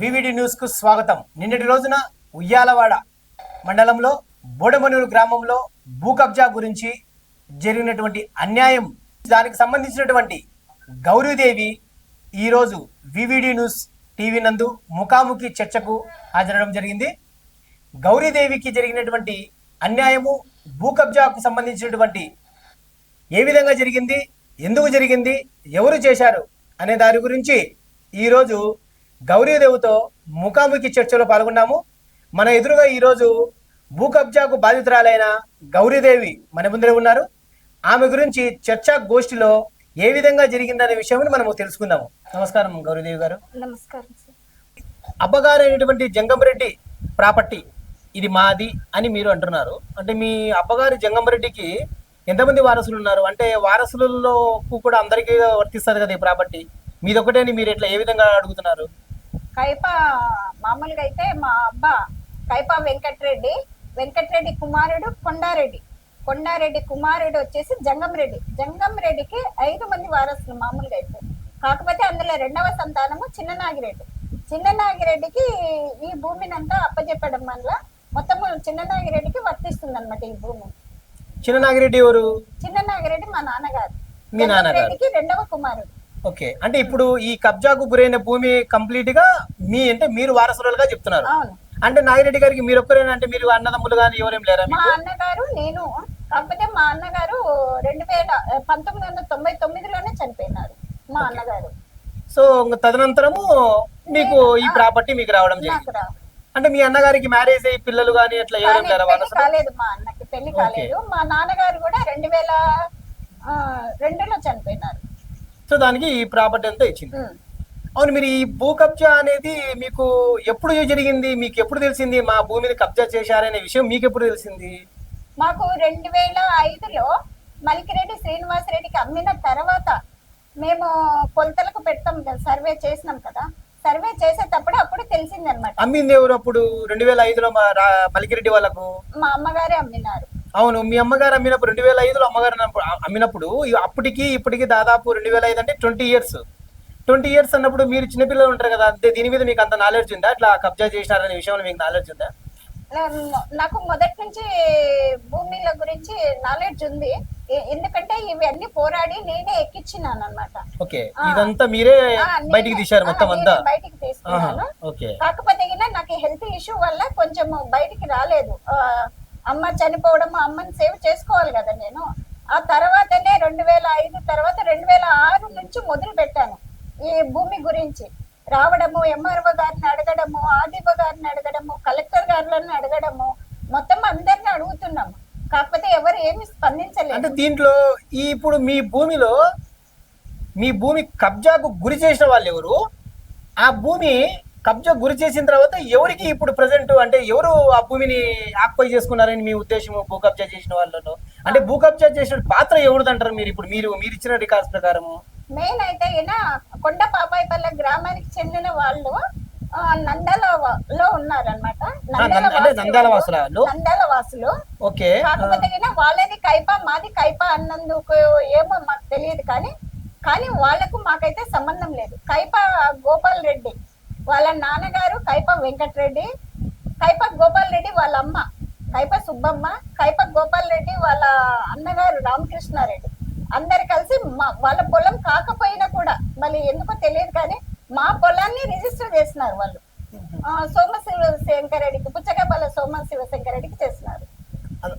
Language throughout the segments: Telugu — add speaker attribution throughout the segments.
Speaker 1: వివిడి న్యూస్కు స్వాగతం. నిన్నటి రోజున ఉయ్యాలవాడ మండలంలో బోడమనూరు గ్రామంలో భూ కబ్జా గురించి జరిగినటువంటి అన్యాయం దానికి సంబంధించినటువంటి గౌరీదేవి ఈరోజు వివిడి న్యూస్ టీవీ నందు ముఖాముఖి చర్చకు హాజరడం జరిగింది. గౌరీదేవికి జరిగినటువంటి అన్యాయము భూ కబ్జాకు సంబంధించినటువంటి ఏ విధంగా జరిగింది ఎందుకు జరిగింది ఎవరు చేశారు అనే దాని గురించి ఈరోజు గౌరీదేవితో ముఖాముఖి చర్చలో పాల్గొన్నాము. మన ఎదురుగా ఈరోజు భూ కబ్జాకు బాధితురాలైన గౌరీదేవి మన ముందరే ఉన్నారు. ఆమె గురించి చర్చా గోష్ఠిలో ఏ విధంగా జరిగిందనే విషయం మనము తెలుసుకుందాము. నమస్కారం గౌరీదేవి గారు.
Speaker 2: నమస్కారం సార్.
Speaker 1: అబ్బగారు అయినటువంటి జంగంరెడ్డి ప్రాపర్టీ ఇది మాది అని మీరు అంటున్నారు. అంటే మీ అబ్బగారి జంగంరెడ్డికి ఎంతమంది వారసులు ఉన్నారు? అంటే వారసులలో కూడా అందరికీ వర్తిస్తుంది కదా ఈ ప్రాపర్టీ. మీదొకటే అని మీరు ఎట్లా ఏ విధంగా అడుగుతున్నారు?
Speaker 2: కైప మామూలుగా అయితే మా అబ్బా కైప వెంకటరెడ్డి వెంకటరెడ్డి కుమారుడు కొండారెడ్డి. కొండారెడ్డి కుమారుడు వచ్చేసి జంగంరెడ్డి. జంగంరెడ్డికి ఐదు మంది వారసులు మామూలుగా అయితే కాకపోతే అందులో రెండవ సంతానము చిన్న నాగిరెడ్డి చిన్న నాగిరెడ్డికి ఈ భూమిని అంతా అప్పచెప్పడం వల్ల మొత్తము చిన్న నాగిరెడ్డికి వర్తిస్తుంది అనమాట ఈ భూమి.
Speaker 1: చిన్న నాగిరెడ్డి ఎవరు
Speaker 2: చిన్న నాగిరెడ్డి మా నాన్నగారు.
Speaker 1: మీ
Speaker 2: రెండవ కుమారుడు.
Speaker 1: ఓకే. అంటే ఇప్పుడు ఈ కబ్జాకు గురైన భూమి కంప్లీట్గా మీ అంటే మీరు వారసులుగా చెప్తున్నారు. అంటే నాగిరెడ్డి గారికి మీరు ఒక్కరేనా? అంటే మీరు అన్నదమ్ములు కానీ ఎవరేం లేరా
Speaker 2: మా అన్నగారు నేను కాకపోతే మా అన్నగారు రెండు వేల పంతొమ్మిది వందల తొంభై తొమ్మిదిలోనే చనిపోయినారు మా అన్నగారు.
Speaker 1: సో తదనంతరము మీకు ఈ ప్రాపర్టీ మీకు రావడం జరిగింది. అంటే మీ అన్నగారికి మ్యారేజ్ అయ్యి పిల్లలు కానీ అట్లా ఎవరేం
Speaker 2: కాలేదు మా అన్నకి పెళ్ళి కాలేదు. మా నాన్నగారు కూడా రెండు వేల ఆ, రెండులో చనిపోయినారు.
Speaker 1: సో దానికి ఈ ప్రాపర్టీ అంతా ఇచ్చింది. అవును మీరు ఈ భూ కబ్జా అనేది మీకు ఎప్పుడు జరిగింది? మీకు ఎప్పుడు తెలిసింది? మా భూమిని కబ్జా చేశారనే విషయం మీకు ఎప్పుడు తెలిసింది?
Speaker 2: మాకు రెండు వేల ఐదులో మలికిరెడ్డి శ్రీనివాసరెడ్డికి అమ్మిన తర్వాత మేము కొలతలకు పెడతాం కదా సర్వే చేసినాం కదా. సర్వే చేసేటప్పుడు అప్పుడు తెలిసిందనమాట.
Speaker 1: అమ్మింది ఎవరు అప్పుడు? రెండు వేల ఐదులో మలికిరెడ్డి వాళ్ళకు?
Speaker 2: మా అమ్మగారే అమ్మినారు.
Speaker 1: అవును మీ అమ్మగారు అమ్మినప్పుడు రెండు వేల ఐదులో అమ్మగారు అమ్మినప్పుడు అప్పటికి ఇప్పటికి దాదాపు రెండు వేల ఐదు అంటే ట్వంటీ ఇయర్స్. ట్వంటీ ఇయర్స్ అన్నప్పుడు మీరు చిన్నపిల్లలు ఉంటారు కదా అంతే దీని మీద మీకు అంత నాలెడ్జ్ ఉందా? అట్లా కబ్జా చేసినారనే విషయంలో మీకు నాలెడ్జ్ ఉందా?
Speaker 2: నాకు మొదటి నుంచి భూమిల గురించి నాలెడ్జ్ ఉంది. ఎందుకంటే ఇవి అన్ని పోరాడి నేనే ఎక్కించినాను అనమాట
Speaker 1: ఓకే ఇదంతా మీరే బయటికి తీశారు మొత్తం అంతా?
Speaker 2: బయటికి తీసుకున్నాను. కాకపోతే నాకు హెల్త్ ఇష్యూ వల్ల కొంచెం బయటికి రాలేదు. అమ్మ చనిపోవడం అమ్మని సేవ్ చేసుకోవాలి కదా నేను. ఆ తర్వాతనే రెండు వేల ఐదు తర్వాత రెండు వేల ఆరు నుంచి మొదలు పెట్టాను ఈ భూమి గురించి. రావడము ఎంఆర్ఓ గారిని అడగడము ఆర్డీఓ గారిని అడగడము కలెక్టర్ గారులను అడగడము మొత్తం అందరిని అడుగుతున్నాము. కాకపోతే ఎవరు ఏమి స్పందించలేదు.
Speaker 1: అంటే దీంట్లో ఈ ఇప్పుడు మీ భూమిలో మీ భూమి కబ్జాకు గురి చేసిన వాళ్ళు ఎవరు? ఆ భూమి కబ్జా గురి చేసిన తర్వాత ఎవరికి ఇప్పుడు ప్రజెంట్ అంటే ఎవరు ఆ భూమిని ఆక్పై చేసుకున్నారని మీ ఉద్దేశం భూ కబ్జా చేసిన వాళ్ళలో? అంటే భూ కబ్జా చేసిన పాత్ర ఎవరిది అంటారు మీరు? ఇప్పుడు మీరు మీరు ఇచ్చిన రికార్డ్స్ ప్రకారము.
Speaker 2: మెయిన్ అయితే ఈయన కొండ పాపాయిపల్లె గ్రామానికి చెందిన వాళ్ళు ఆ, నంద్యాల వా- లో ఉన్నారనమాట
Speaker 1: నంద- అంటే నంద్యాల వాసుల
Speaker 2: వాసులు
Speaker 1: ఓకే.
Speaker 2: కాకపోతే వాళ్ళది కైప మాది కైప అన్నందుకు ఏమో మాకు తెలియదు కానీ కానీ వాళ్ళకు మాకైతే సంబంధం లేదు. కైప గోపాల్ రెడ్డి. వాళ్ళ నాన్నగారు కైప వెంకటరెడ్డి కైప గోపాల్ రెడ్డి వాళ్ళ అమ్మ కైప సుబ్బమ్మ కైప గోపాల్ రెడ్డి వాళ్ళ అన్నగారు రామకృష్ణారెడ్డి. అందరు కలిసి మా వాళ్ళ పొలం కాకపోయినా కూడా మళ్ళీ ఎందుకో తెలియదు కానీ మా పొలాన్ని రిజిస్టర్ చేసినారు వాళ్ళు. సోమశివ శంకరెడ్డికి పుచ్చకాపల్ల సోమ శివశంకరెడ్డికి చేసినారు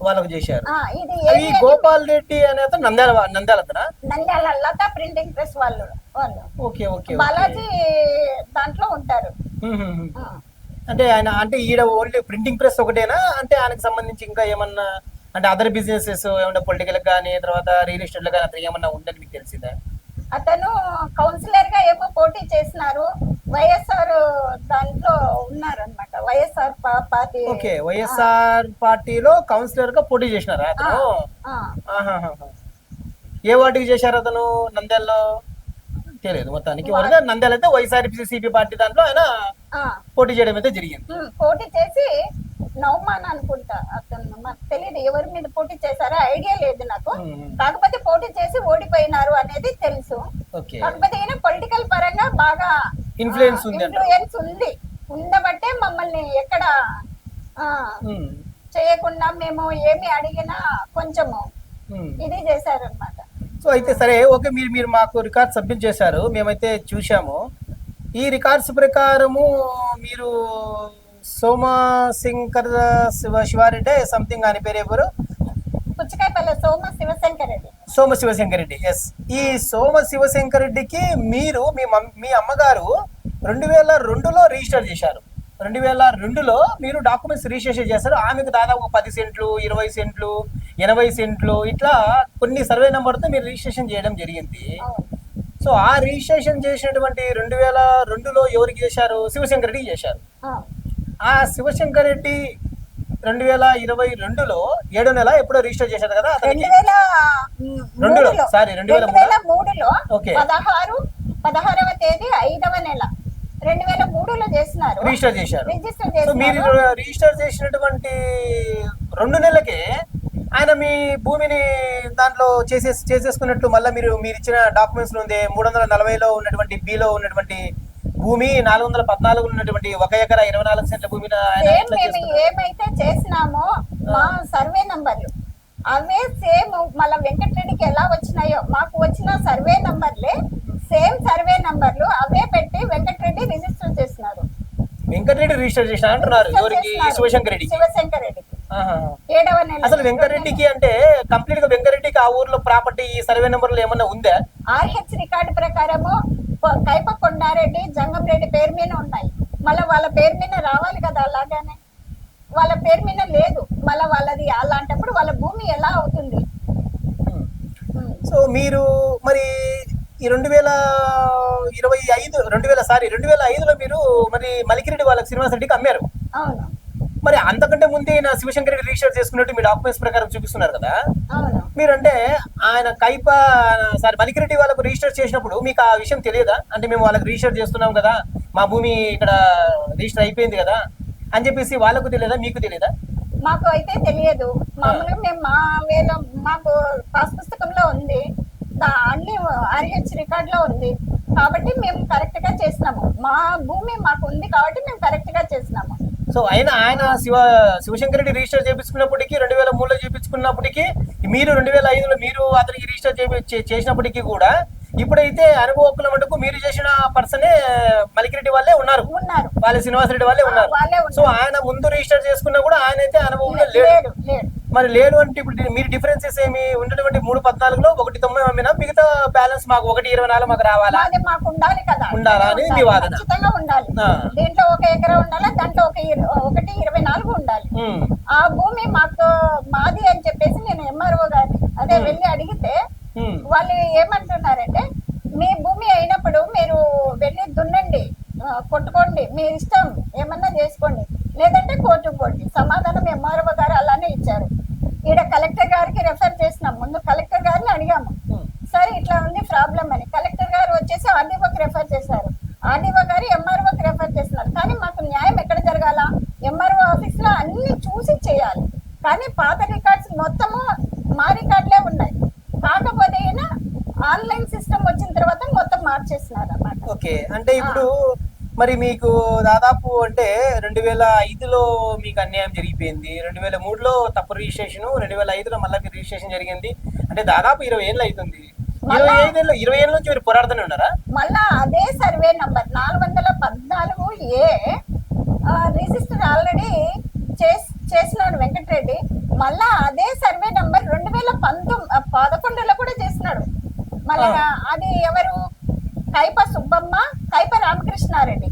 Speaker 1: వాళ్ళకు చేశారు.
Speaker 2: ఇది
Speaker 1: గోపాల్ రెడ్డి అనే నంద్యాల నంద్యాల
Speaker 2: నంద్యాల లతా ప్రింటింగ్ ప్రెస్ వాళ్ళు. వాళ్ళు.
Speaker 1: ఓకే ఓకే
Speaker 2: బాలాజీ దాంట్లో ఉంటారు.
Speaker 1: అంటే ఆయన అంటే ఈడ ఓన్లీ ప్రింటింగ్ ప్రెస్ ఒకటేనా? అంటే ఆయనకు సంబంధించి ఇంకా ఏమన్నా అంటే అదర్ బిజినెసెస్ ఏమన్నా పొలిటికల్ కానీ తర్వాత రియల్ ఎస్టేట్ కానీ అతను ఏమన్నా ఉందని మీకు తెలిసిందా?
Speaker 2: అతను కౌన్సిలర్గా ఏమో పోటీ చేసినారు. వైఎస్ఆర్ దాంట్లో ఉన్నారు అనమాట వైఎస్ఆర్ పార్టీ.
Speaker 1: ఓకే వైఎస్ఆర్ పార్టీలో కౌన్సిలర్గా పోటీ చేసినారా అతను. ఏ వార్డుకి చేశారు అతను? నంద్యాలలో? తెలియదు. మొత్తానికి వరద నంద్యాల అయితే వైఎస్ఆర్సీపీ పార్టీ దాంట్లో ఆయన. పోటీ చేయడం అయితే జరిగింది.
Speaker 2: పోటీ చేసి నౌమాన్ అనుకుంటా అతను. మాకు తెలియదు ఎవరి మీద పోటీ చేశారో ఐడియా లేదు నాకు. కాకపోతే పోటీ చేసి ఓడిపోయినారు అనేది తెలుసు. కాకపోతే ఈయన పొలిటికల్ పరంగా బాగా
Speaker 1: ఇన్ఫ్లుయెన్స్ ఉంది
Speaker 2: ఇన్ఫ్లుయెన్స్ ఉంది. ఉండబట్టే మమ్మల్ని ఎక్కడ చేయకుండా మేము ఏమి అడిగినా కొంచెము. ఇది చేశారనమాట
Speaker 1: సో అయితే సరే ఓకే మీరు మీరు మాకు రికార్డ్ సబ్మిట్ చేశారు. మేమైతే చూశాము. ఈ రికార్డ్స్ ప్రకారము మీరు సోమశంకర్ శివ శివారెడ్డి సంథింగ్ అని పేరు ఎవరు?
Speaker 2: పుచ్చకాయపల్లె సోమ శివశంకర్ రెడ్డి.
Speaker 1: సోమ శివశంకర్ రెడ్డి ఎస్ ఈ సోమ శివశంకర్ రెడ్డికి మీరు మీ మీ అమ్మగారు రెండు వేల రెండులో రిజిస్టర్ చేశారు. రెండు వేల రెండులో మీరు డాక్యుమెంట్స్ రిజిస్ట్రేషన్ చేశారు. ఆమెకు దాదాపు పది సెంట్లు ఇరవై సెంట్లు ఎనభై సెంట్లు ఇట్లా కొన్ని సర్వే నెంబర్తో మీరు రిజిస్ట్రేషన్ చేయడం జరిగింది. సో ఆ రిజిస్ట్రేషన్ చేసినటువంటి రెండు వేల రెండులో ఎవరికి చేశారు? శివశంకర్ రెడ్డికి చేశారు.
Speaker 2: ఆ,
Speaker 1: శివశంకర్ రెడ్డి రెండు వేల ఇరవై రెండులో ఏడో నెల ఎప్పుడో రిజిస్టర్ చేశారు కదా అతనికి?
Speaker 2: రెండు వేల
Speaker 1: రెండులో,
Speaker 2: మూడులో.
Speaker 1: sorry, రెండు వేల
Speaker 2: రెండు వేల మూడులో
Speaker 1: ఓకే.
Speaker 2: పదహారు పదహారవ తేదీ ఐదవ నెల. రెండు వేల మూడులో చేసినారు.
Speaker 1: రిజిస్టర్ చేశారు.
Speaker 2: రిజిస్టర్
Speaker 1: మీరు రిజిస్టర్ చేసినటువంటి రెండు నెలలకే ఆయన మీ భూమిని దాంట్లో చేసే చేసేసుకున్నట్టు మళ్ళీ మీరు మీరు ఇచ్చిన డాక్యుమెంట్స్ ఉంది మూడు వందల నలభైలో ఉన్నటువంటి బిలో ఉన్నటువంటి భూమి నాలుగు వందల పద్నాలుగు ఉన్నటువంటి ఒక ఎకరా ఇరవై నాలుగు సెంట్ల చేసుకున్నారు?
Speaker 2: ఏమైతే చేసినామో మా సర్వే నంబర్లు అవే సేమ్ మళ్ళీ వెంకటరెడ్డికి ఎలా వచ్చినాయో మాకు వచ్చిన సర్వే నంబర్లే సేమ్ సర్వే నంబర్లు అవే పెట్టి వెంకటరెడ్డి రిజిస్టర్ చేసినారు
Speaker 1: వెంకటరెడ్డి రిజిస్టర్ చేసిన అంటున్నారు
Speaker 2: చేసినారు.
Speaker 1: శివశంకర్ రెడ్డికి
Speaker 2: శివశంకర్ రెడ్డికి
Speaker 1: ఆహా.
Speaker 2: ఏడవ నెల
Speaker 1: అసలు వెంకటరెడ్డికి అంటే కంప్లీట్గా వెంకటరెడ్డికి ఆ ఊర్లో ప్రాపర్టీ ఈ సర్వే నెంబర్లు ఏమన్నా ఉందా?
Speaker 2: ఆర్హెచ్ రికార్డు ప్రకారము కైప కొండారెడ్డి జంగంరెడ్డి పేరు మీద ఉన్నాయి మళ్ళీ వాళ్ళ పేరు మీద రావాలి కదా అలాగానే. వాళ్ళ పేరు మీద లేదు. మళ్ళీ వాళ్ళది అలాంటప్పుడు వాళ్ళ భూమి ఎలా అవుతుంది.
Speaker 1: సో మీరు మరి ఈ రెండు వేల ఇరవై ఐదు రెండు వేల సారీ రెండు వేల ఐదులో మీరు మరి మలికిరెడ్డి వాళ్ళకి శ్రీనివాస్ రెడ్డికి అమ్మారు.
Speaker 2: అవును.
Speaker 1: మరి అంతకంటే ముందే నా శివశంకర్ రెడ్డి రిజిస్టర్ చేసుకున్నట్టు మీ డాక్యుమెంట్స్ ప్రకారం చూపిస్తున్నారు కదా? మీరంటే ఆయన కైప సారీ మలికిరెడ్డి వాళ్ళకు రిజిస్టర్ చేసినప్పుడు మీకు ఆ విషయం తెలియదా? అంటే మేము వాళ్ళకి రిజిస్టర్ చేస్తున్నాం కదా మా భూమి ఇక్కడ రిజిస్టర్ అయిపోయింది కదా అని చెప్పేసి వాళ్ళకు తెలియదా? మీకు తెలియదా?
Speaker 2: మాకు అయితే తెలియదు. మామూలుగా మేము మా వేల మాకు పాస్ పుస్తకంలో ఉంది. అన్ని ఆర్హెచ్ రికార్డ్లో ఉంది. కాబట్టి మేము కరెక్ట్గా చేసినాము మా భూమి మాకు ఉంది కాబట్టి మేము కరెక్ట్గా చేసినాము
Speaker 1: సో ఆయన ఆయన శివ శివశంకర్ రెడ్డి రిజిస్టర్ చేపించుకున్నప్పటికీ రెండు వేల మూడులో చేపించుకున్నప్పటికీ మీరు రెండు వేల ఐదులో మీరు అతనికి రిజిస్టర్ చేసినప్పటికీ కూడా ఇప్పుడైతే అనుభవకుల మటుకు మీరు చేసిన పర్సనే మలికిరెడ్డి వాళ్ళే ఉన్నారు. వాళ్ళ శ్రీనివాసరెడ్డి వాళ్ళే ఉన్నారు. సో ఆయన ముందు రిజిస్టర్ చేసుకున్నా కూడా ఆయన అయితే అనుభవంలో లేడు. మరి లేడు అంటే ఇప్పుడు మీరు డిఫరెన్సెస్ ఏమి ఉన్నటువంటి మూడు పద్నాలుగులో ఒకటి తొంభై అమ్మినా మిగతా బ్యాలెన్స్ మాకు ఒకటి ఇరవై నాలుగు మాకు రావాలా?
Speaker 2: మాకు ఉండాలి కదా.
Speaker 1: ఉండాలా అనేది మీ వాదన.
Speaker 2: ఖచ్చితంగా ఉండాలి. దీంట్లో ఒక ఎకరా ఉండాలి దాంట్లో ఒక ఒకటి ఇరవై నాలుగు ఉండాలి. ఆ భూమి మాకు మాది అని చెప్పేసి నేను ఎంఆర్ఓ గారిని అదే వెళ్ళి అడిగితే వాళ్ళు ఏమంటున్నారంటే మీ భూమి అయినప్పుడు మీరు వెళ్ళి దున్నండి కొట్టుకోండి మీ ఇష్టం ఏమన్నా చేసుకోండి. లేదంటే కోర్టుకు పోండి. సమాధానం ఎంఆర్ఓ గారు ఇచ్చారు. ఈడ కలెక్టర్ గారికి రెఫర్ చేసినాం. ముందు కలెక్టర్ గారిని అడిగాము. సరే ఇట్లా ఉంది ప్రాబ్లం అని. కలెక్టర్ గారు వచ్చేసి ఆర్డీఓకి రెఫర్ చేశారు. ఆర్డీఓ గారు ఎంఆర్ఓకి రెఫర్ చేస్తున్నారు. కానీ మాకు న్యాయం ఎక్కడ జరగాల? ఎంఆర్ఓ ఆఫీస్లో అన్ని చూసి చేయాలి. కానీ పాత రికార్డ్స్ మొత్తము మా రికార్డులే ఉన్నాయి. కాకపోతే ఆన్లైన్ సిస్టమ్ వచ్చిన తర్వాత మొత్తం మార్చేస్తున్నారు అన్నమాట
Speaker 1: ఓకే. అంటే ఇప్పుడు మరి మీకు దాదాపు అంటే రెండు వేల ఐదులో మీకు అన్యాయం జరిగిపోయింది. రెండు వేల మూడులో తప్పు రిజిస్ట్రేషన్ రెండు వేల ఐదులో మళ్ళీ రిజిస్ట్రేషన్ జరిగింది. అంటే దాదాపు ఇరవై ఏళ్ళు అవుతుంది ఇరవై ఐదేళ్ళు ఇరవై ఏళ్ళ నుంచి మీరు పోరాడుతూనే ఉన్నారా?
Speaker 2: మళ్ళా అదే సర్వే నంబర్ నాలుగు వందల పద్నాలుగు ఏ రిజిస్టర్ ఆల్రెడీ చేసినాడు వెంకటరెడ్డి. మళ్ళా అదే సర్వే నంబర్ రెండు వేల పంతొమ్మిది పదకొండులో కూడా చేసినాడు. మళ్ళా అది ఎవరు కైప సుబ్బమ్మ కైప రామకృష్ణారెడ్డి.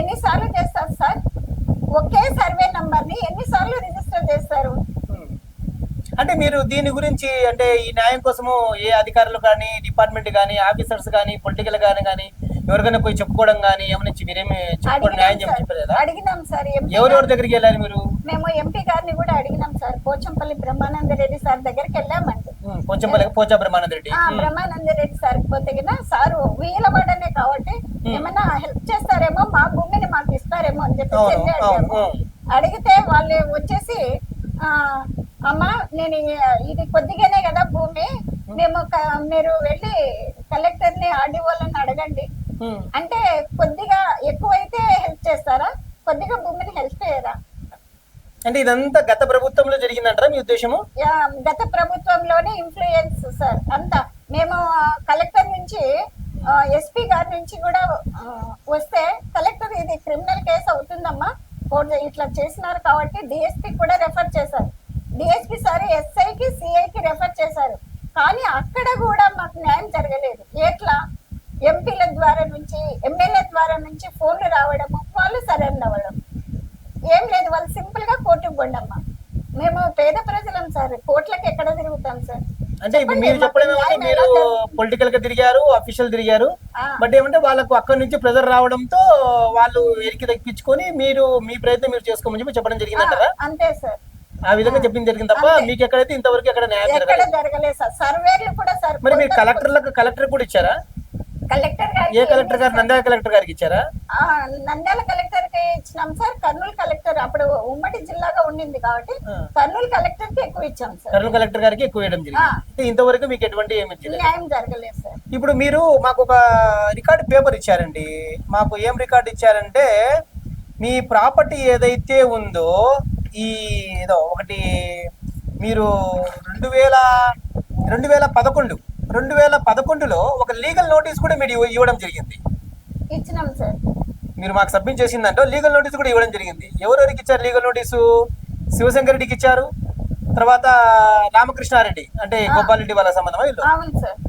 Speaker 2: ఎన్నిసార్లు చేస్తారు సార్? ఒకే సర్వే నంబర్ని ఎన్నిసార్లు రిజిస్టర్ చేస్తారు.
Speaker 1: అంటే మీరు దీని గురించి అంటే ఈ న్యాయం కోసము ఏ అధికారులు కానీ డిపార్ట్మెంట్ కానీ ఆఫీసర్స్ కానీ పొలిటికల్ కానీ కానీ ఎవరికైనా పోయి చెప్పుకోవడం కానీ ఏమైనా మీరేమి చెప్పుకోవడం న్యాయం చెప్పలేదా?
Speaker 2: అడిగినాం సార్
Speaker 1: ఎవరెవరి దగ్గరికి వెళ్ళారు మీరు?
Speaker 2: మేము ఎంపీ గారిని కూడా అడిగినాం సార్. పోచంపల్లి బ్రహ్మానంద రెడ్డి సార్ దగ్గరికి వెళ్ళామండి.
Speaker 1: ఉమ్, పోచంపల్లి పోచా బ్రహ్మానంద రెడ్డి.
Speaker 2: బ్రహ్మానంద రెడ్డి సార్ పోతే గిన సారు వీలబడనే కాబట్టి ఏమన్నా హెల్ప్ చేస్తారేమో మా భూమిని మాకు ఇస్తారేమో అని.
Speaker 1: అవును.
Speaker 2: అడిగితే వాళ్ళు వచ్చేసి ఆ అమ్మా నేను ఇది కొద్దిగానే కదా భూమి మేము. మీరు వెళ్ళి కలెక్టర్ని ఆర్డీఓలను అడగండి. అంటే కొద్దిగా ఎక్కువైతే హెల్ప్ చేస్తారా? కొద్దిగా భూమిని హెల్ప్ చేయరా?
Speaker 1: అంటే ఇదంతా గత ప్రభుత్వంలో జరిగిందంటారా? మీ ఉద్దేశము?
Speaker 2: యా, గత ప్రభుత్వంలోనే ఇన్ఫ్లుయెన్స్ సార్ అంతా. మేము కలెక్టర్ నుంచి ఎస్పీ గారి నుంచి కూడా వస్తే కలెక్టర్ ఇది క్రిమినల్ కేసు అవుతుందమ్మా. ఇట్లా చేసినారు కాబట్టి డిఎస్పీ కూడా రెఫర్ చేశారు. డిఎస్పీ సార్ ఎస్ఐకి సిఐకి రెఫర్ చేశారు. కానీ అక్కడ కూడా మాకు న్యాయం జరగలేదు. ఎట్లా? ఎంపీల ద్వారా నుంచి ఎమ్మెల్యే ద్వారా నుంచి ఫోన్లు రావడము వాళ్ళు సరెండర్ అవ్వడం. ఏం లేదు వాళ్ళు సింపుల్గా కోర్టుకు పోండమ్మా మేము పేద ప్రజలం సార్ కోర్టులకు ఎక్కడ తిరుగుతాం సార్?
Speaker 1: అంటే ఇప్పుడు మీరు చెప్పడం మీరు పొలిటికల్గా తిరిగారు అఫీషియల్ తిరిగారు. బట్ ఏమంటే వాళ్ళకు అక్కడి నుంచి ప్రెజర్ రావడంతో వాళ్ళు ఎరికి తగ్గించుకొని మీరు మీ ప్రయత్నం మీరు చేసుకోమని చెప్పి చెప్పడం జరిగిందంటారా
Speaker 2: అంతే సార్.
Speaker 1: ఆ విధంగా చెప్పింది జరిగింది తప్ప మీకు ఎక్కడైతే ఇంతవరకు ఎక్కడ న్యాయం జరగలేదు?
Speaker 2: సార్. సర్వేలు కూడా సార్
Speaker 1: మరి మీరు కలెక్టర్లకు కలెక్టర్ కూడా ఇచ్చారా?
Speaker 2: కలెక్టర్
Speaker 1: ఏ కలెక్టర్ గారు? నంద్యాల కలెక్టర్ గారికి ఇచ్చారా?
Speaker 2: ఆ, నంద్యాల కలెక్టర్కి ఇచ్చినాం సార్. కర్నూలు కలెక్టర్ అప్పుడు ఉమ్మడి జిల్లాగా ఉండింది కాబట్టి
Speaker 1: ఆ.
Speaker 2: కర్నూలు కలెక్టర్కి ఎక్కువ ఇచ్చాం సార్.
Speaker 1: కర్నూలు కలెక్టర్ గారికి ఎక్కువ వేయడం జరిగింది. అంటే ఇంతవరకు మీకు ఎటువంటి ఏమి
Speaker 2: న్యాయం జరగలేదు సార్.
Speaker 1: ఇప్పుడు మీరు మాకు ఒక రికార్డ్ పేపర్ ఇచ్చారండి. మాకు ఏం రికార్డ్ ఇచ్చారంటే మీ ప్రాపర్టీ ఏదైతే ఉందో ఈ ఏదో ఒకటి మీరు రెండు వేల రెండు వేల పదకొండు రెండు వేల పదకొండులో ఒక లీగల్ నోటీస్ కూడా మీరు ఇవ్వ- ఇవ్వడం జరిగింది.
Speaker 2: ఇచ్చినాం సార్.
Speaker 1: మీరు మాకు సబ్మిట్ చేసిందంటే లీగల్ నోటీస్ కూడా ఇవ్వడం జరిగింది. ఎవరెవరికి ఇచ్చారు లీగల్ నోటీసు? శివశంకర్ రెడ్డికి ఇచ్చారు. తర్వాత రామకృష్ణారెడ్డి అంటే గోపాల్ రెడ్డి వాళ్ళ సంబంధం వీళ్ళు?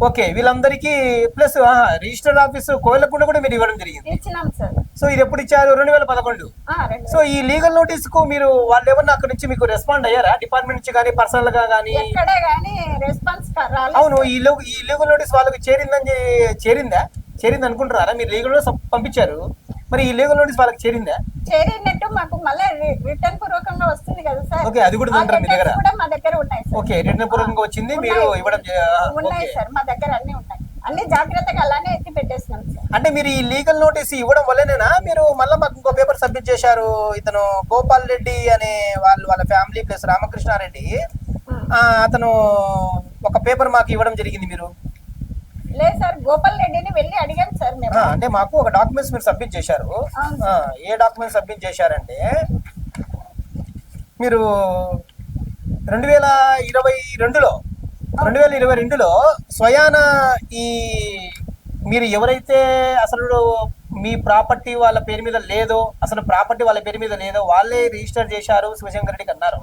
Speaker 1: ఓకే వీళ్ళందరికీ ప్లస్ రిజిస్టర్ ఆఫీస్ కోయలకుండ కూడా మీరు ఇవ్వడం జరిగింది. సో ఇది ఎప్పుడు ఇచ్చారు? రెండు వేల పదకొండు. సో ఈ లీగల్ నోటీస్కు మీరు వాళ్ళు ఏమన్నా అక్కడ నుంచి మీకు రెస్పాండ్ అయ్యారా? డిపార్ట్మెంట్ నుంచి కానీ పర్సనల్గా కానీ అవును ఈ లీగల్ నోటీస్ వాళ్ళకి చేరిందని చేరిందా చేరింది? అనుకుంటున్నారా మీరు లీగల్ పంపించారు. మరి ఈ లీగల్ నోటీస్ వాళ్ళకి చేరిందా?
Speaker 2: చేరినట్టు మాకు మళ్ళీ రిటర్న్ పూర్వకంగా వస్తుంది కదా సార్.
Speaker 1: ఓకే అది కూడా
Speaker 2: ఆ
Speaker 1: ఉందంటారా మీ దగ్గర?
Speaker 2: కూడా మా దగ్గర ఉన్నాయి సార్.
Speaker 1: ఓకే రిటర్న్ పూర్వకంగా వచ్చింది మీరు. ఇవ్వడం
Speaker 2: ఉన్నాయి సార్ మా దగ్గర అన్ని ఉన్నాయి. అన్ని జాగ్రత్తగా అలానే ఎత్తి పెట్టేసినాం సార్.
Speaker 1: అంటే మీరు ఈ లీగల్ నోటీస్ ఇవ్వడం వల్లనేనా? మీరు మళ్ళీ మాకు ఇంకో పేపర్ సబ్మిట్ చేశారు ఇతను గోపాల్ రెడ్డి అనే వాళ్ళు వాళ్ళ ఫ్యామిలీ ప్లస్ రామకృష్ణారెడ్డి. ఆ, అతను ఒక పేపర్ మాకు ఇవ్వడం జరిగింది మీరు.
Speaker 2: లేదు సార్ గోపాల్ రెడ్డిని వెళ్ళి అడిగాం సార్ మేము.
Speaker 1: అంటే మాకు ఒక డాక్యుమెంట్స్ మీరు సబ్మిట్ చేశారు. ఏ డాక్యుమెంట్ సబ్మిట్ చేశారంటే మీరు రెండు వేల ఇరవై రెండులో రెండు వేల ఇరవై రెండులో స్వయాన ఈ మీరు ఎవరైతే అసలు మీ ప్రాపర్టీ వాళ్ళ పేరు మీద లేదో అసలు ప్రాపర్టీ వాళ్ళ పేరు మీద లేదో వాళ్ళే రిజిస్టర్ చేశారు శివశంకర్ రెడ్డికి అన్నారు.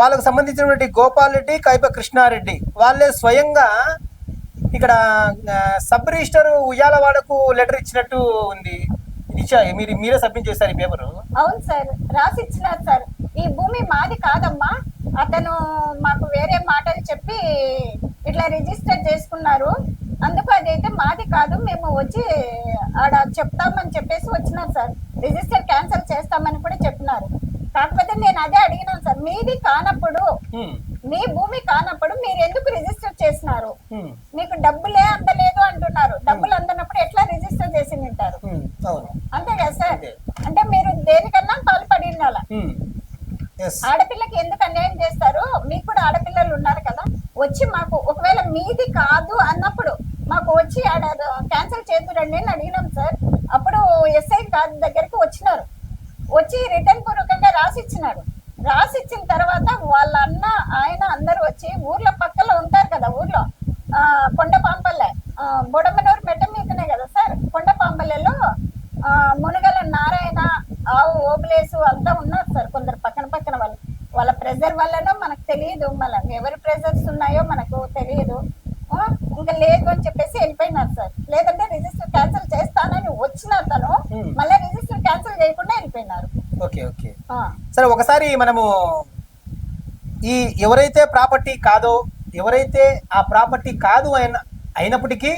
Speaker 1: వాళ్ళకు సంబంధించినటువంటి గోపాల్ రెడ్డి కైప కృష్ణారెడ్డి వాళ్ళే స్వయంగా ఇక్కడ సబ్ రిజిస్టర్ ఉయ్యాలవాడకు లెటర్ ఇచ్చినట్టు ఉంది. ఇచ్చా మీరు మీరే సబ్మిట్ చేశారు ఈ పేపర్?
Speaker 2: అవును సార్ రాసి ఇచ్చినారు సార్. ఈ భూమి మాది కాదమ్మా. అతను మాకు వేరే మాటలు చెప్పి ఇట్లా రిజిస్టర్ చేసుకున్నారు. అందుకు అదైతే మాది కాదు మేము వచ్చి ఆడ చెప్తామని చెప్పేసి వచ్చినారు సార్. రిజిస్టర్ క్యాన్సిల్ చేస్తామని కూడా చెప్పినారు. కాకపోతే నేను అదే అడిగినాను సార్. మీది కానప్పుడు మీ భూమి కానప్పుడు మీరు ఎందుకు రిజిస్టర్ చేసినారు? మీకు డబ్బులే అందలేదు అంటున్నారు. డబ్బులు అందనప్పుడు ఎట్లా రిజిస్టర్ చేసి ఉంటారు అంతే కదా సార్. అంటే మీరు దేనికన్నా పాల్పడి ఆడపిల్లకి ఎందుకు అన్యాయం చేస్తారు? మీకు కూడా ఆడపిల్లలు ఉన్నారు కదా. వచ్చి మాకు ఒకవేళ మీది కాదు అన్నప్పుడు మాకు వచ్చి ఆడ క్యాన్సిల్ చేద్దురండి అని అడిగినాం సార్. అప్పుడు ఎస్ఐ గారి దగ్గరికి వచ్చినారు. వచ్చి రిటర్న్ పూర్వకంగా రాసి ఇచ్చినారు రాసి ఇచ్చిన తర్వాత వాళ్ళ అన్న ఆయన అందరూ వచ్చి ఊర్లో పక్కలో ఉంటారు కదా ఊర్లో. ఆ, కొండపాంపల్లె. ఆ, బొడమనూరు మెట్ట మీదనే కదా సార్? కొండపాంపల్లెలో ఆ, మునగల నారాయణ ఆవు ఓబులేసు అంతా ఉన్నారు సార్ కొందరు పక్కన పక్కన వాళ్ళు. వాళ్ళ ప్రెజర్ వల్లనో మనకు తెలియదు. మనకు ఎవరి ప్రెజర్స్ ఉన్నాయో మనకు తెలియదు. ఇంకా లేదు అని చెప్పేసి వెళ్ళిపోయినారు సార్. లేదంటే రిజిస్టర్ క్యాన్సిల్ చేస్తానని వచ్చిన తను. మళ్ళీ రిజిస్టర్ క్యాన్సిల్ చేయకుండా వెళ్ళిపోయినారు
Speaker 1: ఓకే ఓకే
Speaker 2: ఆ,
Speaker 1: సరే ఒకసారి మనము ఈ ఎవరైతే ప్రాపర్టీ కాదో ఎవరైతే ఆ ప్రాపర్టీ కాదు అయిన అయినప్పటికీ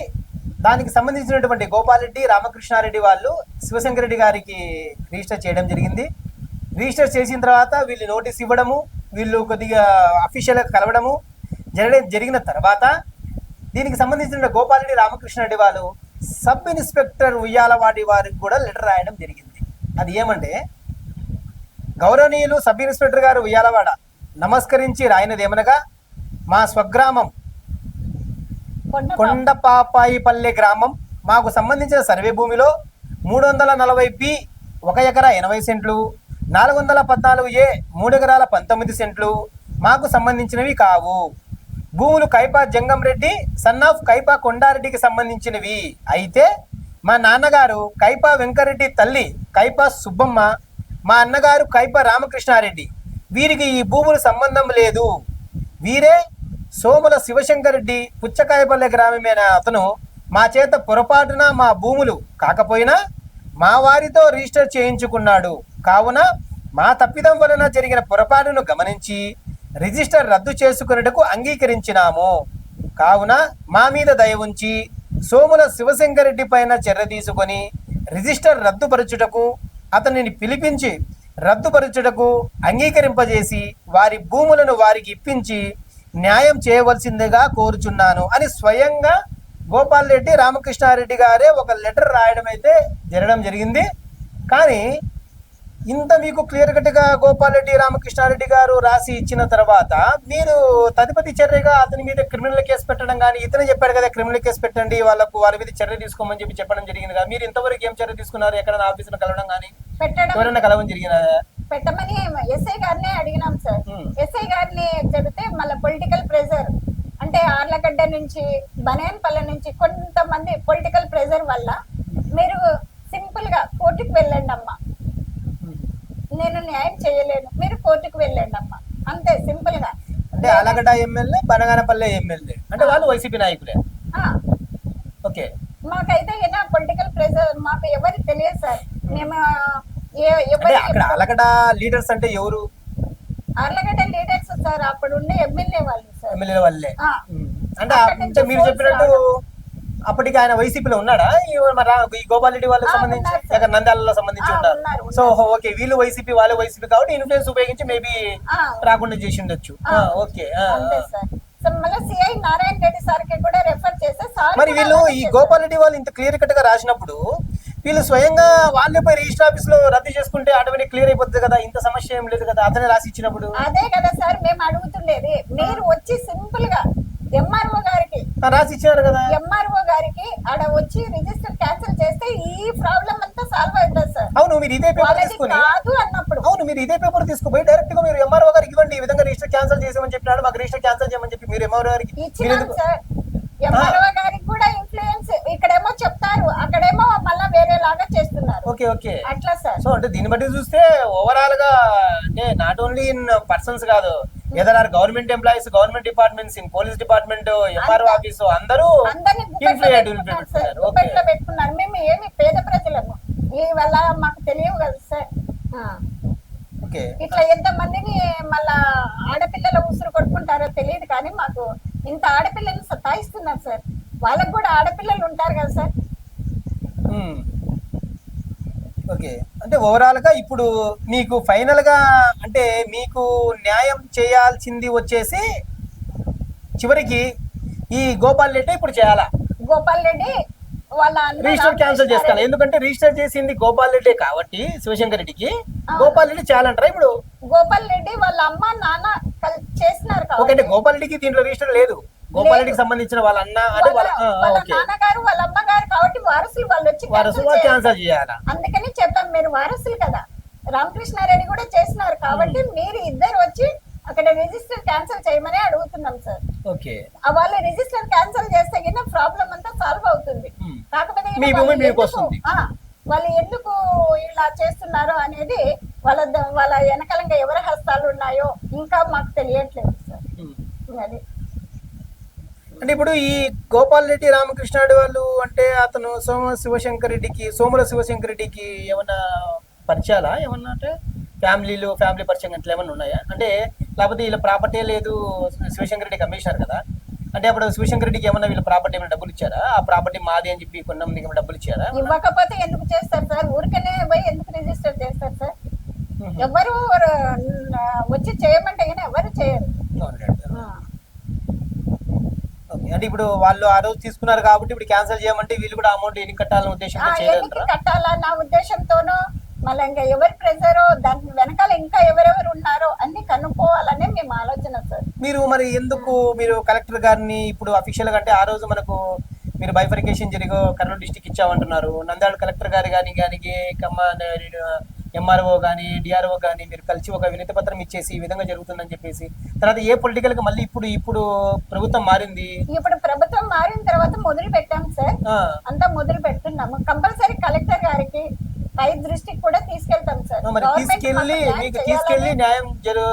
Speaker 1: దానికి సంబంధించినటువంటి గోపాలరెడ్డి రామకృష్ణారెడ్డి వాళ్ళు శివశంకర్ రెడ్డి గారికి రిజిస్టర్ చేయడం జరిగింది. రిజిస్టర్ చేసిన తర్వాత వీళ్ళు నోటీస్ ఇవ్వడము వీళ్ళు కొద్దిగా అఫీషియల్గా కలవడము జరగడం జరిగిన తర్వాత దీనికి సంబంధించిన గోపాలరెడ్డి రామకృష్ణారెడ్డి వాళ్ళు సబ్ ఇన్స్పెక్టర్ ఉయ్యాలవాడి వారికి కూడా లెటర్ రాయడం జరిగింది. అది ఏమంటే గౌరవనీయులు సబ్ ఇన్స్పెక్టర్ గారు ఉయ్యాలవాడ. నమస్కరించి రాయినదేమనగా మా స్వగ్రామం
Speaker 2: కొండ
Speaker 1: కొండపాపాయిపల్లె గ్రామం. మాకు సంబంధించిన సర్వే భూమిలో మూడు వందల నలభై బి ఒక ఎకరా ఎనభై సెంట్లు నాలుగు వందల పద్నాలుగు ఏ మూడు ఎకరాల పంతొమ్మిది సెంట్లు మాకు సంబంధించినవి కావు. భూములు కైపా జంగం రెడ్డి సన్ ఆఫ్ కైపా కొండారెడ్డికి సంబంధించినవి. అయితే మా నాన్నగారు కైపా వెంకరెడ్డి తల్లి కైపా సుబ్బమ్మ మా అన్నగారు కైప రామకృష్ణారెడ్డి. వీరికి ఈ భూములు సంబంధం లేదు. వీరే సోముల శివశంకరెడ్డి పుచ్చకాయపల్లె గ్రామమైన? అతను మా చేత పొరపాటున మా భూములు కాకపోయినా మా వారితో రిజిస్టర్ చేయించుకున్నాడు. కావున మా తప్పిదం వలన జరిగిన పొరపాటును గమనించి రిజిస్టర్ రద్దు చేసుకున్నట్టుకు అంగీకరించినాము. కావున మా మీద దయ ఉంచి సోముల శివశంకరెడ్డి పైన చర్య తీసుకొని రిజిస్టర్ రద్దుపరచుటకు అతనిని పిలిపించి రద్దుపరచుటకు అంగీకరింపజేసి వారి భూములను వారికి ఇప్పించి న్యాయం చేయవలసిందిగా కోరుచున్నాను అని స్వయంగా గోపాల్ రెడ్డి రామకృష్ణారెడ్డి గారే ఒక లెటర్ రాయడం అయితే జరగడం జరిగింది. కానీ ఇంత మీకు క్లియర్ కట్గా గోపాల్ రెడ్డి రామకృష్ణారెడ్డి గారు రాసి ఇచ్చిన తర్వాత మీరు తదుపరి చర్యగా అతని మీద క్రిమినల్ కేసు పెట్టడం కానీ ఇతనే చెప్పాడు కదా క్రిమినల్ కేసు పెట్టండి వాళ్ళకు వాళ్ళ మీద చర్య తీసుకోమని చెప్పి చెప్పడం జరిగింది కదా. మీరు ఇంతవరకు ఏం చర్య తీసుకున్నారు? ఎక్కడ ఆఫీసులో కలవడం కానీ
Speaker 2: పెట్టడం
Speaker 1: ఎవరైనా కలవడం జరిగిన
Speaker 2: పెట్టమని ఎస్ఐ గారినే అడిగినాం సార్. ఎస్ఐ గారిని చెబితే మళ్ళీ పొలిటికల్ ప్రెజర్ అంటే ఆర్లగడ్డ నుంచి బనేన్పల్లె నుంచి కొంతమంది పొలిటికల్ ప్రెజర్ వల్ల మీరు సింపుల్గా కోర్టుకు వెళ్ళండి అమ్మా నేను న్యాయం చేయలేను. మీరు కోర్టుకు వెళ్ళండి అమ్మా. అంతే సింపుల్గా.
Speaker 1: అంటే ఆలగడ్డ ఎమ్మెల్యే బనగానపల్లె ఎమ్మెల్యే. అంటే వాళ్ళు వైసీపీ నాయకులే. ఓకే.
Speaker 2: మాకైతే ఏదైనా పొలిటికల్ ప్రెజర్ మాకు ఎవరికి తెలియదు సార్. మేము ఎవరి
Speaker 1: అక్కడ ఆలగడ్డ లీడర్స్ అంటే ఎవరు?
Speaker 2: ఆర్లగడ్డ లీడర్స్ సార్ అప్పుడు ఉండే ఎమ్మెల్యే వాళ్ళు సార్.
Speaker 1: ఎమ్మెల్యే వాళ్ళే. అంటే మీరు చెప్పినట్టు అప్పటికి ఆయన వైసీపీలో ఉన్నాడా? ఈ గోపాల్ రెడ్డి వాళ్ళకి సంబంధించి. లేక నంద్యాలలో సంబంధించి ఉన్నారు సో ఓకే. వీళ్ళు వైసీపీ వాళ్ళు వైసీపీ కాబట్టి ఇన్ఫ్లుయెన్స్ ఉపయోగించి మేబీ రాకుండా చేసి ఉండొచ్చు. ఓకే.
Speaker 2: అంతే సార్. సో మళ్ళీ సిఐ నారాయణ రెడ్డి సార్కి కూడా రెఫర్ చేస్తే సార్
Speaker 1: మరి వీళ్ళు ఈ. గోపాల్ రెడ్డి వాళ్ళు ఇంత క్లియర్ కట్గా రాసినప్పుడు వీళ్ళు స్వయంగా వాళ్ళే పోయి రిజిస్టర్ ఆఫీస్లో రద్దు చేసుకుంటే ఆటోమేటిక్ క్లియర్ అయిపోతుంది కదా? ఇంత సమస్య ఏం లేదు కదా? అతనే రాసి ఇచ్చినప్పుడు.
Speaker 2: అదే కదా సార్ మేము అడుగుతుండేది. మీరు వచ్చి సింపుల్గా ఎంఆర్ఓ
Speaker 1: రాసి ఇచ్చారు కదా.
Speaker 2: ఎంఆర్ఓ గారికి ఆడ వచ్చి రిజిస్టర్ క్యాన్సిల్ చేస్తే ఈ ప్రాబ్లం అంతా సాల్వ్ అవుతుంది సార్.
Speaker 1: అవును మీరు ఇదే పేపర్ తీసుకుని
Speaker 2: కాదు అన్నప్పుడు.
Speaker 1: అవును మీరు ఇదే పేపర్ తీసుకుపోయి డైరెక్ట్గా మీరు ఎంఆర్ఓ గారికి ఇవ్వండి ఈ విధంగా రిజిస్టర్ క్యాన్సిల్ చేసామని చెప్పినాడు మాకు రిజిస్టర్ క్యాన్సిల్ చేయమని చెప్పి మీరు ఎంఆర్ఓ గారికి
Speaker 2: ఇచ్చినాం సార్. ఎంఆర్ఓ గారికి కూడా ఇన్ఫ్లుయెన్స్ ఇక్కడేమో చెప్తారు అక్కడేమో మళ్ళా వేరే లాగా చేస్తున్నారు.
Speaker 1: Okay okay.
Speaker 2: అట్లా సార్.
Speaker 1: సో అంటే దీన్ని బట్టి చూస్తే ఓవరాల్గా అంటే నాట్ ఓన్లీ ఇన్ పర్సన్స్ కాదు ఏదైనా government employees government departments in police department MRO office అందరూ ఇన్ఫ్లుయెంట్
Speaker 2: పెట్టుకున్నారు.
Speaker 1: ఇన్ఫ్లుయెంట్
Speaker 2: మేము ఏమి పేద ప్రజలము. ఈ వల్ల మాకు తెలియవు కదా సార్. ఇట్లా ఎంత మందిని మళ్ళా ఆడపిల్లల ఉసురు కొట్టుకుంటారో తెలియదు కానీ మాకు ఇంత ఆడపిల్లలు సతాయిస్తున్నారు సార్. వాళ్ళకు కూడా ఆడపిల్లలు ఉంటారు కదా సార్.
Speaker 1: ఓకే. అంటే ఓవరాల్గా ఇప్పుడు మీకు ఫైనల్గా అంటే మీకు న్యాయం చేయాల్సింది వచ్చేసి చివరికి ఈ గోపాల్ రెడ్డి ఇప్పుడు చేయాలా?
Speaker 2: గోపాల్ రెడ్డి వాళ్ళ
Speaker 1: రిజిస్టర్ క్యాన్సిల్ చేసుకోవాలి ఎందుకంటే రిజిస్టర్ చేసింది గోపాల్ రెడ్డి కాబట్టి శివశంకర్ రెడ్డికి. గోపాల్ రెడ్డి చేయాలంటారా ఇప్పుడు?
Speaker 2: గోపాల్ రెడ్డి వాళ్ళ అమ్మ నాన్న కల్- చేసినారు
Speaker 1: ఓకే అంటే గోపాల్ రెడ్డికి దీంట్లో రిజిస్టర్ లేదు. గోపాల్ రెడ్డికి సంబంధించిన వాళ్ళ అన్న అంటే వాళ్ళ ఓకే.
Speaker 2: నాన్నగారు వాళ్ళ అమ్మగారు కాబట్టి వారసులు వాళ్ళు వచ్చి.
Speaker 1: క్యాన్సిల్ చేయాలా.
Speaker 2: అందుకని చెప్పాం మీరు వారసులు కదా. రామకృష్ణారెడ్డి కూడా చేసినారు కాబట్టి మీరు ఇద్దరు వచ్చి అక్కడ రిజిస్టర్ క్యాన్సిల్ చేయమని అడుగుతున్నాం సార్.
Speaker 1: ఓకే.
Speaker 2: వాళ్ళు రిజిస్టర్ క్యాన్సిల్ చేస్తే కింద ప్రాబ్లం అంతా సాల్వ్ అవుతుంది. కాకపోతే వాళ్ళు ఎందుకు- ఇలా చేస్తున్నారో అనేది వాళ్ళ వాళ్ళ వెనకాలంగా ఎవరి హస్తాలు ఉన్నాయో ఇంకా మాకు తెలియట్లేదు సార్. అది.
Speaker 1: అంటే ఇప్పుడు ఈ గోపాల్ రెడ్డి రామకృష్ణాడు వాళ్ళు అంటే అతను సోమ శివశంకర్ రెడ్డికి సోముల శివశంకర్ రెడ్డికి ఏమన్నా పరిచయాలా? ఏమన్నా అంటే ఫ్యామిలీలు ఫ్యామిలీ పరిచయం అట్లా ఏమన్నా ఉన్నాయా? అంటే లేకపోతే వీళ్ళ ప్రాపర్టీ లేదు శివశంకర్ రెడ్డి కమిషనర్ కదా. అంటే అప్పుడు శివశంకర్ రెడ్డికి ఏమన్నా వీళ్ళ ప్రాపర్టీ ఏమైనా డబ్బులు ఇచ్చారా? ఆ ప్రాపర్టీ మాది అని చెప్పి కొన్నాం నీకు ఏమైనా డబ్బులు ఇచ్చారా?
Speaker 2: ఇవ్వకపోతే ఎందుకు చేస్తారు సార్? ఊరికనే పోయి ఎందుకు రిజిస్టర్ చేస్తారు సార్? ఎవరు వచ్చి చేయమంటే కానీ ఎవరు చేయరు.
Speaker 1: అంటే ఇప్పుడు వాళ్ళు ఆ రోజు తీసుకున్నారు కాబట్టి ఇప్పుడు క్యాన్సిల్ చేయమంటే వీళ్ళు కూడా అమౌంట్ ఎన్ని కట్టాలనే ఉద్దేశంతో
Speaker 2: ఎన్నికి
Speaker 1: చేయగలరా
Speaker 2: కట్టాలా నా ఉద్దేశంతోనూ మళ్ళీ ఇంకా ఎవరి ప్రెజరో దాని వెనకాల ఇంకా ఎవరెవరు ఉన్నారో అన్ని కనుక్కోవాలనే మేము ఆలోచన సార్.
Speaker 1: మీరు మరి ఎందుకు మీరు కలెక్టర్ గారిని ఇప్పుడు అఫీషియల్గా అంటే ఆ రోజు మనకు మీరు బైఫర్కేషన్ జరిగో కర్నూలు డిస్టిక్ ఇచ్చామంటున్నారు. నంద్యాల కలెక్టర్ గారు కానీ కానీ కమ్మ ఎంఆర్ఓ కానీ డిఆర్ఓ కానీ మీరు కలిసి ఒక వినతి పత్రం ఇచ్చేసి ఈ విధంగా జరుగుతుందని చెప్పేసి తర్వాత ఏ పొలిటికల్గా మళ్ళీ ఇప్పుడు ఇప్పుడు ప్రభుత్వం మారింది?
Speaker 2: ఇప్పుడు ప్రభుత్వం మారిన తర్వాత మొదలు పెట్టాం సార్ అంతా మొదలు పెడుతున్నాము కంపల్సరీ కలెక్టర్ గారికి పై దృష్టికి కూడా తీసుకెళ్తాం సార్.
Speaker 1: మరి
Speaker 2: గవర్నమెంట్
Speaker 1: తీసుకెళ్ళి
Speaker 2: మాకు న్యాయం
Speaker 1: తీసుకెళ్ళి జరు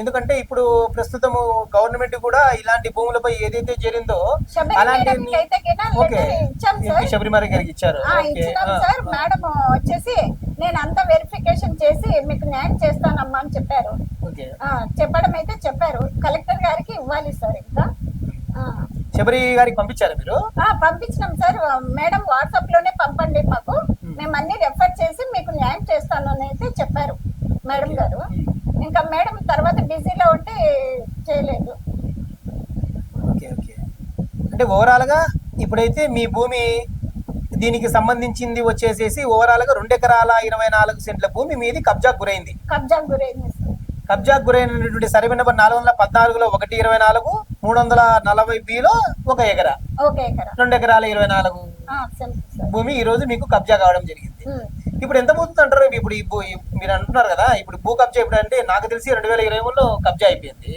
Speaker 1: ఎందుకంటే ఇప్పుడు ప్రస్తుతము గవర్నమెంట్ కూడా ఇలాంటి భూములపై ఏదైతే జరిగిందో అలాంటి శబరిమల గారికి ఇచ్చారు.
Speaker 2: సార్. మేడం వచ్చేసి నేను అంతా వెరిఫికేషన్ చేసి మీకు న్యాయం చేస్తానమ్మా అని చెప్పారు. చెప్పడం అయితే చెప్పారు. కలెక్టర్ గారికి ఇవ్వాలి సార్ ఇంకా.
Speaker 1: శబరి గారికి పంపించారు మీరు?
Speaker 2: పంపించినాం సార్. మేడం వాట్సాప్లోనే పంపండి మాకు. మేము అన్ని రెఫర్ చేసి మీకు న్యాయం చేస్తాను అని అయితే చెప్పారు మేడం గారు. ఇంకా మేడం తర్వాత బిజీలో ఉంటే చేయలేదు.
Speaker 1: Okay okay. అంటే ఓవరాల్గా ఇప్పుడైతే మీ భూమి దీనికి సంబంధించింది వచ్చేసేసి ఓవరాల్గా రెండు ఎకరాల ఇరవై నాలుగు సెంట్ల భూమి మీది కబ్జాకు గురైంది.
Speaker 2: కబ్జా గురైంది సార్.
Speaker 1: కబ్జాకు గురైనటువంటి సర్వే నెంబర్ నాలుగు వందల పద్నాలుగులో ఒకటి ఇరవై నాలుగు మూడు వందల నలభై బిలో ఒక ఎకరా. రెండు ఎకరాల ఇరవై నాలుగు భూమి ఈ రోజు మీకు కబ్జా కావడం జరిగింది. ఇప్పుడు ఎంత పోతుంది అంటారు? ఇప్పుడు మీరు అంటున్నారు కదా ఇప్పుడు భూ కబ్జా ఇప్పుడు అంటే నాకు తెలిసి రెండు వేల ఇరవై మూడులో కబ్జా అయిపోయింది.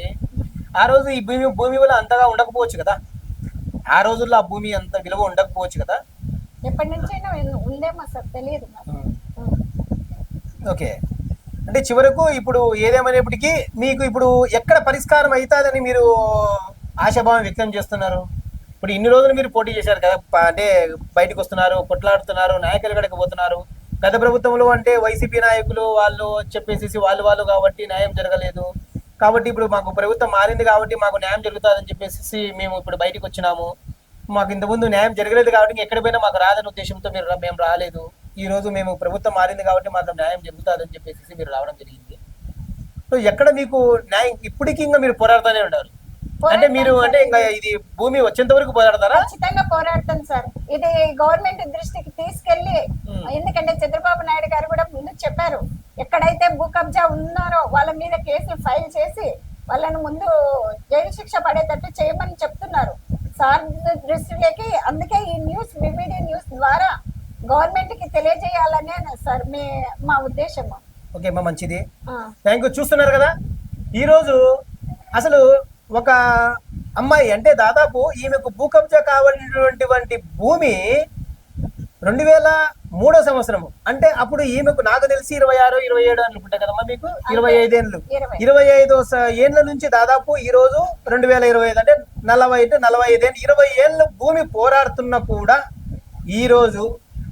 Speaker 1: ఆ రోజు ఈ భూమి భూమి విలువ అంతగా ఉండకపోవచ్చు కదా. ఆ రోజుల్లో ఆ భూమి అంత విలువ ఉండకపోవచ్చు కదా.
Speaker 2: ఎప్పటి నుంచైనా ఉందేమో సార్ తెలియదు.
Speaker 1: ఓకే. అంటే చివరకు ఇప్పుడు ఏదేమైనప్పటికీ మీకు ఇప్పుడు ఎక్కడ పరిష్కారం అవుతుందని మీరు ఆశాభావం వ్యక్తం చేస్తున్నారు. ఇప్పుడు ఇన్ని రోజులు మీరు పోటీ చేశారు కదా అంటే బయటకు వస్తున్నారు కొట్లాడుతున్నారు నాయకులు గడక పోతున్నారు. గత ప్రభుత్వంలో అంటే వైసీపీ నాయకులు వాళ్ళు చెప్పేసి వాళ్ళు వాళ్ళు కాబట్టి న్యాయం జరగలేదు. కాబట్టి ఇప్పుడు మాకు ప్రభుత్వం మారింది కాబట్టి మాకు న్యాయం జరుగుతుందని చెప్పేసి మేము ఇప్పుడు బయటకు వచ్చినాము. మాకు ఇంతకుముందు న్యాయం జరగలేదు కాబట్టి ఎక్కడ పోయినా మాకు రాదని ఉద్దేశంతో మీరు మేము రాలేదు. ఈ రోజు మేము ప్రభుత్వం మారింది కాబట్టి మాకు న్యాయం జరుగుతుందని చెప్పేసి మీరు రావడం జరిగింది. సో ఎక్కడ మీకు న్యాయం ఇప్పటికీ ఇంకా మీరు పోరాడుతూనే ఉన్నారు. అంటే మీరు అంటే ఇంకా ఇది భూమి వచ్చేంత వరకు పోరాడతారా?
Speaker 2: ఖచ్చితంగా పోరాడతాను సార్. ఇది గవర్నమెంట్ దృష్టికి
Speaker 1: తీసుకెళ్ళి.
Speaker 2: ఎందుకంటే చంద్రబాబు నాయుడు గారు కూడా ముందు చెప్పారు ఎక్కడైతే భూ కబ్జా ఉన్నారో వాళ్ళ మీద కేసులు ఫైల్ చేసి వాళ్ళని ముందు జైలు శిక్ష పడేటట్టు చేయమని చెప్తున్నారు. సార్ దృష్టిలోకి అందుకే ఈ న్యూస్ వివిడి న్యూస్ ద్వారా గవర్నమెంట్కి తెలియజేయాలనే సార్ మీ మా ఉద్దేశము.
Speaker 1: ఓకే అమ్మా మంచిది. థ్యాంక్ యూ చూస్తున్నారు కదా? ఈరోజు అసలు ఒక అమ్మాయి అంటే దాదాపు ఈమెకు భూ కబ్జా కావాలనేటువంటి భూమి రెండు వేల మూడో సంవత్సరము. అంటే అప్పుడు ఈమెకు నాకు తెలిసి ఇరవై ఆరు ఇరవై ఏడు అనుకుంటా కదమ్మా మీకు? ఇరవై ఐదేళ్ళు
Speaker 2: ఇరవై.
Speaker 1: ఇరవై ఐదు ఏండ్ల నుంచి దాదాపు ఈ రోజు రెండు వేల ఇరవై ఐదు అంటే నలభై అంటే నలభై ఐదేళ్ళు ఇరవై ఏళ్ళు భూమి పోరాడుతున్నా కూడా ఈ రోజు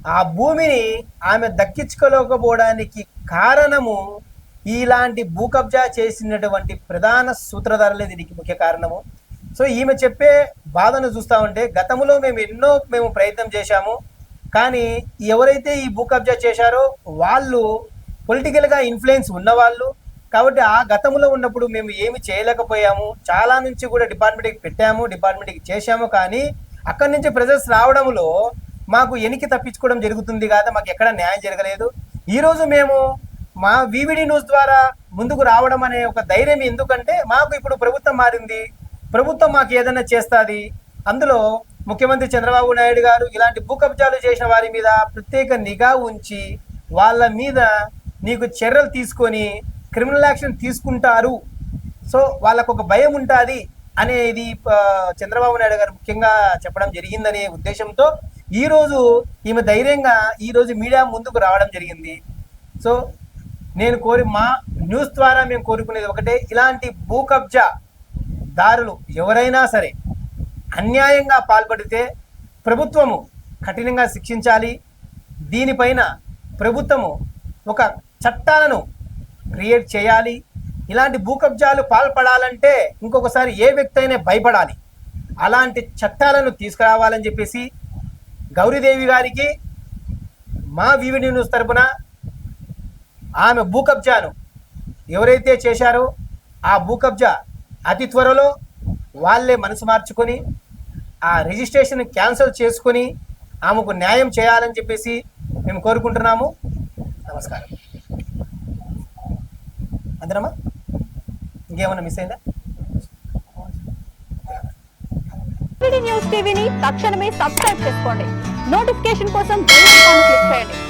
Speaker 1: ఆ భూమిని ఆమె దక్కించుకోలేకపోవడానికి కారణము ఇలాంటి భూ కబ్జా చేసినటువంటి ప్రధాన సూత్రధారులే దీనికి ముఖ్య కారణము. సో ఈమె చెప్పే బాధను చూస్తా ఉంటే గతంలో మేము ఎన్నో మేము ప్రయత్నం చేశాము. కానీ ఎవరైతే ఈ భూ కబ్జా చేశారో వాళ్ళు పొలిటికల్గా ఇన్ఫ్లుయెన్స్ ఉన్నవాళ్ళు. కాబట్టి ఆ గతంలో ఉన్నప్పుడు మేము ఏమి చేయలేకపోయాము. చాలా నుంచి కూడా డిపార్ట్మెంట్కి పెట్టాము డిపార్ట్మెంట్కి చేశాము. కానీ అక్కడి నుంచి ప్రెజర్స్ రావడంలో మాకు ఎనికి తప్పించుకోవడం జరుగుతుంది కాదా? మాకు ఎక్కడ న్యాయం జరగలేదు. ఈరోజు మేము మా వివిడి న్యూస్ ద్వారా ముందుకు రావడం అనే ఒక ధైర్యం ఎందుకంటే మాకు ఇప్పుడు ప్రభుత్వం మారింది. ప్రభుత్వం మాకు ఏదైనా చేస్తుంది. అందులో ముఖ్యమంత్రి చంద్రబాబు నాయుడు గారు ఇలాంటి భూ కబ్జాలు చేసిన వారి మీద ప్రత్యేక నిఘా ఉంచి వాళ్ళ మీద నీకు చర్యలు తీసుకొని క్రిమినల్ యాక్షన్ తీసుకుంటారు. సో వాళ్ళకు ఒక భయం ఉంటుంది అనేది చంద్రబాబు నాయుడు గారు ముఖ్యంగా చెప్పడం జరిగిందనే ఉద్దేశంతో ఈరోజు ఈమె ధైర్యంగా ఈరోజు మీడియా ముందుకు రావడం జరిగింది. సో నేను కోరి మా న్యూస్ ద్వారా మేము కోరుకునేది ఒకటే. ఇలాంటి భూ కబ్జా దారులు ఎవరైనా సరే అన్యాయంగా పాల్పడితే ప్రభుత్వము కఠినంగా శిక్షించాలి. దీనిపైన ప్రభుత్వము ఒక చట్టాలను క్రియేట్ చేయాలి. ఇలాంటి భూ కబ్జాలు పాల్పడాలంటే ఇంకొకసారి ఏ వ్యక్తి అయినా భయపడాలి. అలాంటి చట్టాలను తీసుకురావాలని చెప్పేసి గౌరీదేవి గారికి మా వివి న్యూస్ తరపున ఆమె భూ కబ్జాను ఎవరైతే చేశారో ఆ భూ కబ్జా అతి త్వరలో వాళ్ళే మనసు మార్చుకొని ఆ రిజిస్ట్రేషన్ క్యాన్సిల్ చేసుకొని ఆమెకు న్యాయం చేయాలని చెప్పేసి మేము కోరుకుంటున్నాము. నమస్కారం. అందరమ్మా? ఇంకేమన్నా మిస్ అయిందా?
Speaker 3: న్యూస్ టీవీని తక్షణమే సబ్స్క్రైబ్ చేసుకోండి. నోటిఫికేషన్ కోసం క్లిక్ చేయండి.